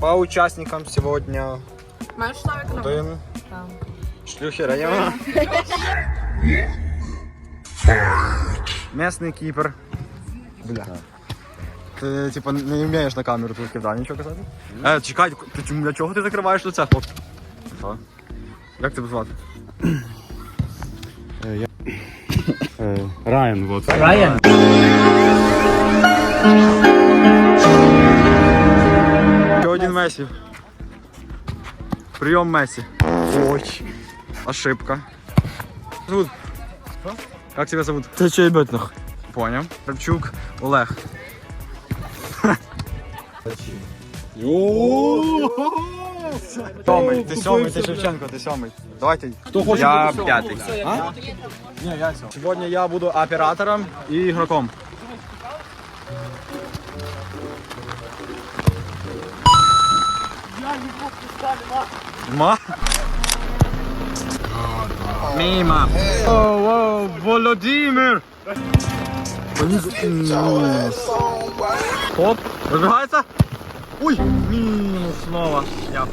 По участникам сегодня Маєш на один шлюхи района. Местный Кипр. Бля. Ти типа не вмієш на камеру тут да, нічого казати? Е, чекай, ти чому для чого ти закриваєш лице, хлопці? Що? Як тебе звати? Райан, вот. Один Месі. Прийом Месі. Ой. Ошибка. Зовут? Как тебя зовут? Ты че, ебать, нахуй? Понял. Кравчук Олег. Сьомий, ти сьомий, ти Шевченко, ти сьомий. Давайте. Хто хоче Я п'ятий. Ні, я сьомий. Сьогодні я буду оператором і ігроком. Ма? Міма. Оу, оу, Володимир. Хоп, разбегается. Ой, минус снова. Я.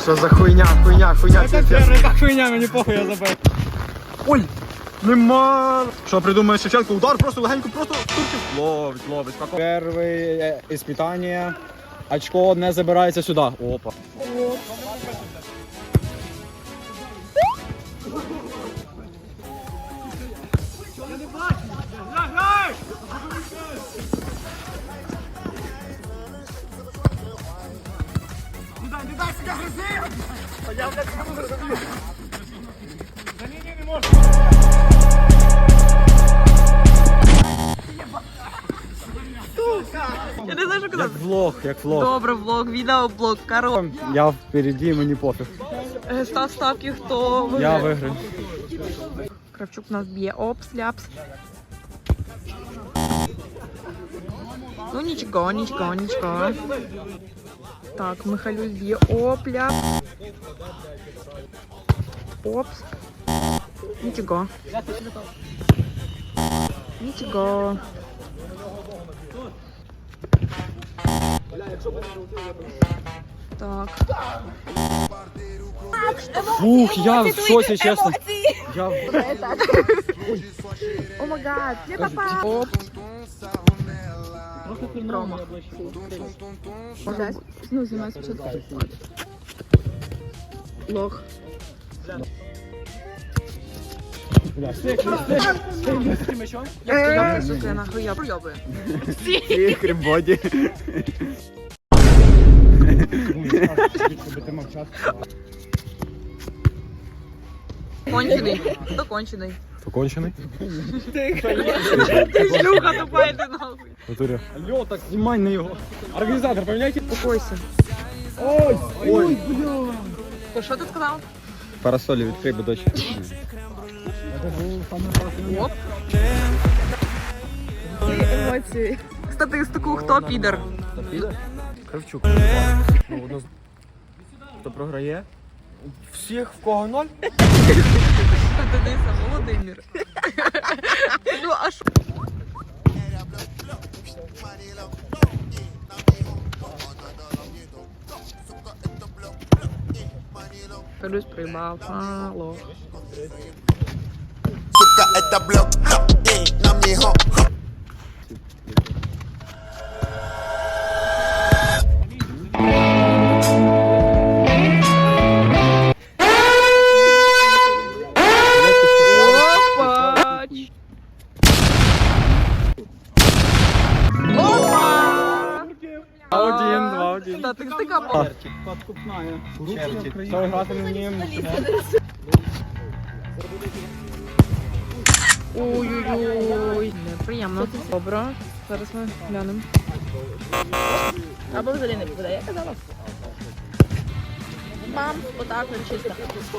Что за хуйня, хуйня, хуйня. Как хуйня, мені похуй, я забив. Ой, нема. Що придумає Шевченко? Удар просто легенько, просто турчик. Ловить, ловить. Перше іспитання. Очко не забирається сюди. Опа. Я не знаю, що Як казати. влог, як влог. Добре, влог, відеоблог, коротко. Я впереді, мені пофіг. Е, Став ставки, хто Я виграє. виграю. Кравчук нас б'є. Опс, ляпс. Ну нічого, нічого, нічого. Так, Михайлюсь б'є опля. Опс. Нічого. Нічого. Так. Фух, я в шоке, честно. Я... О май гад, я попал. Рома. Ну, занимайся Лох. Я сука, я нахуй я проебаю. Крім-боді. Кончений. Хто кончений? Покончений? Шлюха тупа, йди нахуй. Натурі. Алло, так знімай на його. Організатор, поміняйте. Успокойся. Ой. То що ти сказав? Парасолі відкрий, будочі. Оп. Емоції. Статистику, хто підер? Кравчук. Ну, Хто програє? Всіх, в кого ноль? Дениса, Володимир. Ну, а що? Колюсь приймав. Алло. Это блок, нам його. Опач. Опа! Один, два, один. Да, ти ти капав. Хто грати мені? Ой-ой-ой. Неприємно. Добре. Зараз ми глянемо. Або взагалі не буде, я казала. Мам, отак от чисто.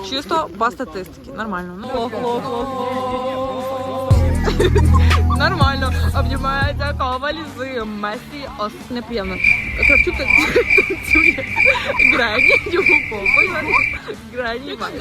Чисто по статистиці. Нормально. Ну, лох, лох, лох, лох. Нормально. Обнімається коваль з Месі. Ос неприємно. Кравчук танцює. Грані йому попой. Грані має.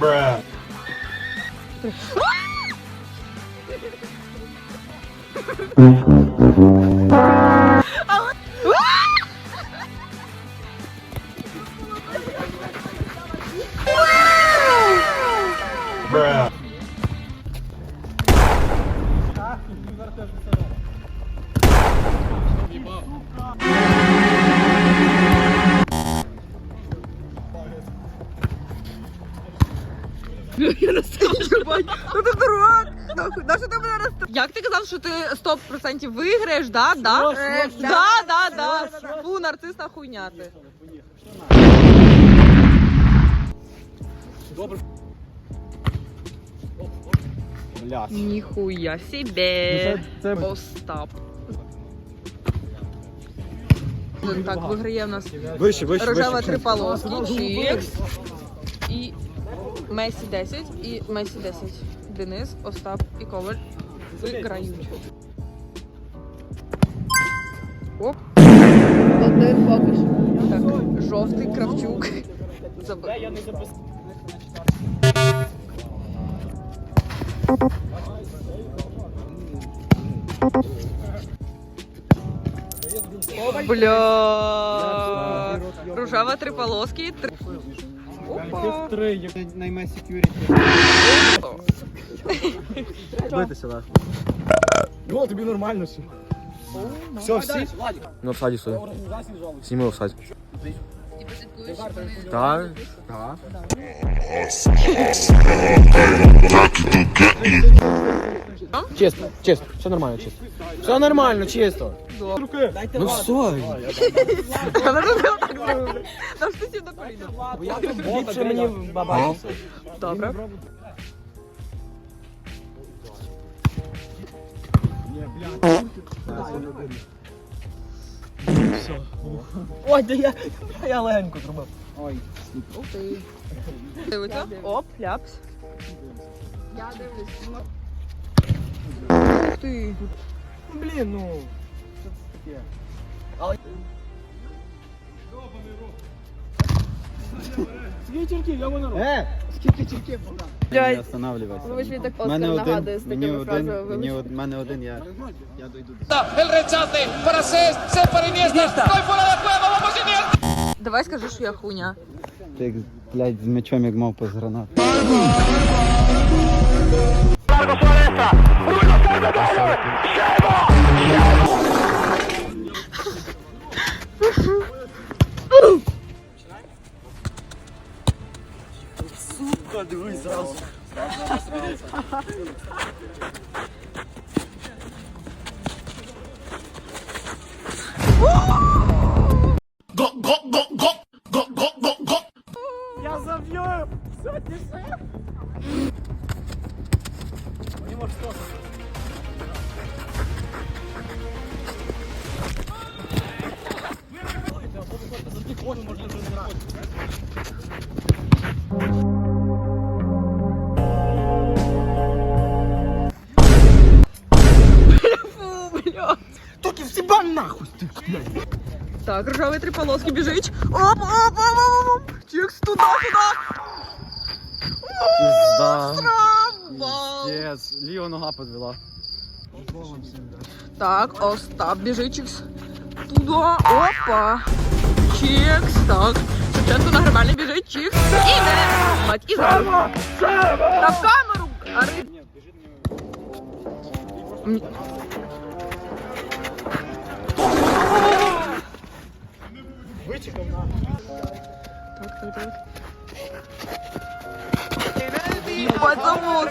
Bruh. Я не стою, бать. Ну ти дурак. Нахуй, на що ти мене розстав? Як ти казав, що ти 100% виграєш, да? Да? Е, Да, да, да. Фу, нарцисна хуйня ти. Блядь. Ніхуя себе. Це Остап. Так, виграє в нас вище, вище. рожева вище. три полоски, Чікс і Месі 10 і Месі 10. Денис, Остап і Коваль виграють. Оп. Один поки що. Так, жовтий кравчук. Забив. Бля. Рожева три полоски. Три... Опа. Три, як Найме security. Битися, да. О, тобі нормально все. Все, всі? Ну, в саді стой. Сніми в саді. Так. Так. Чисто, чисто. Все нормально, чисто. Все нормально, чисто. Ну все. Вона ж не так зробила. Там ж ти сів на коліна. Ліпше мені баба. Добре. Ой, да я, я легенько зробив. Ой, окей. Дивиться. Оп, ляпс. Я дивлюсь. Ух ти. Блін, ну. Скільки черків, я воно роблю. Е! Скільки черків, Богдан? Не Блядь, останавливайся. ви ж мені так Мене Оскар нагадує з мені такими один, фразами. мені од- мене один, я, я дойду до El rechace para César Iniesta. Estoy fuera de juego. Vamos Iniesta. Давай скажи, що я хуйня. Ти, блядь, з мечом як мавпа з гранат. Фу, всі бан нахуй. Так, ржавий три полоски біжить. Оп, оп, оп, оп, оп. Чекс туди, туди. Пізда. Срам. Піздец. Ліва нога підвела. Так, Остап біжить, чекс. Туди, опа. Чекс, так. Шевченко на гримальний біжить, чекс. І не. Мать, і зараз. На камеру. Ари. М- Так, так, так. Ебать, замок.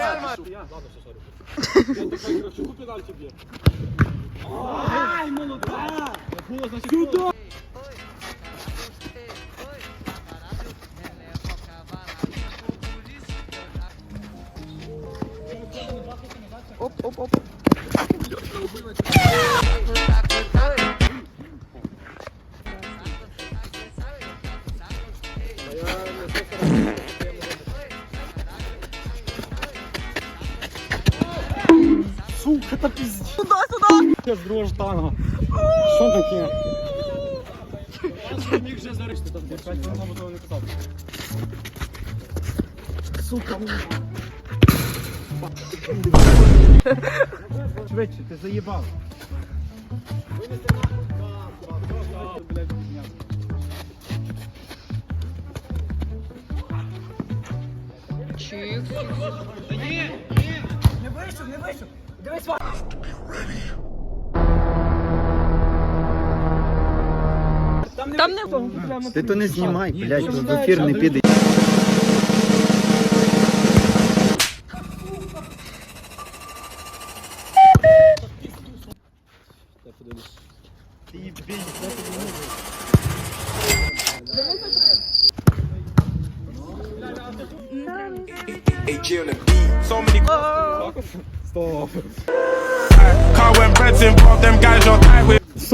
Ай, молодая! оп. З другого штанга. Що таке? Міг вже заришти там, 5 хвилин того не. Сука. Швидше, ти заїбав. Чикс. Там не Ти то не знімай, блядь, в ефір не піде.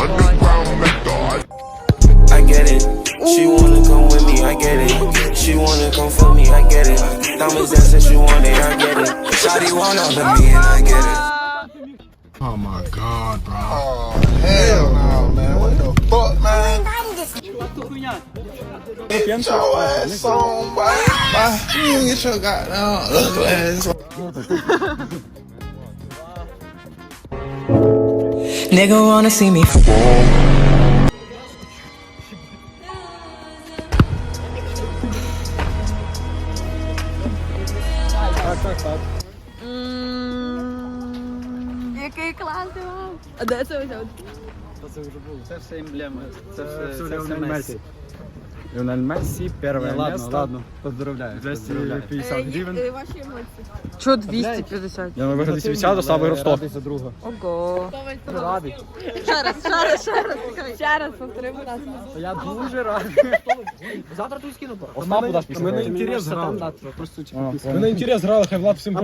underground method. I get it. She wanna come with me, I get it. She wanna come for me, I get it. Diamonds dancing, she want it, I get it. Shawty want all of me, and I get it. Oh my god, bro. Oh, hell no, man. What the fuck, man? Get your ass on, boy. Bye. You get your goddamn ugly ass Nigga wanna see me. М, Який класний вам. А де це взяв? Це вже було. Це все емблема. Це все Леонель Мессі. Леонель Мессі, ладно, ладно. Поздравляю. 250 гривень. Ваші емоції. Чого 250? Я виграв 250, а сам виграв 100. за друга. Ого. Радий. Ще раз, ще раз, ще раз. Ще раз повтори, будь. Я дуже радий. Завтра тут скину. Остапу даш після. Мене того. інтерес грав. Ми на інтерес грали, хай Влад всім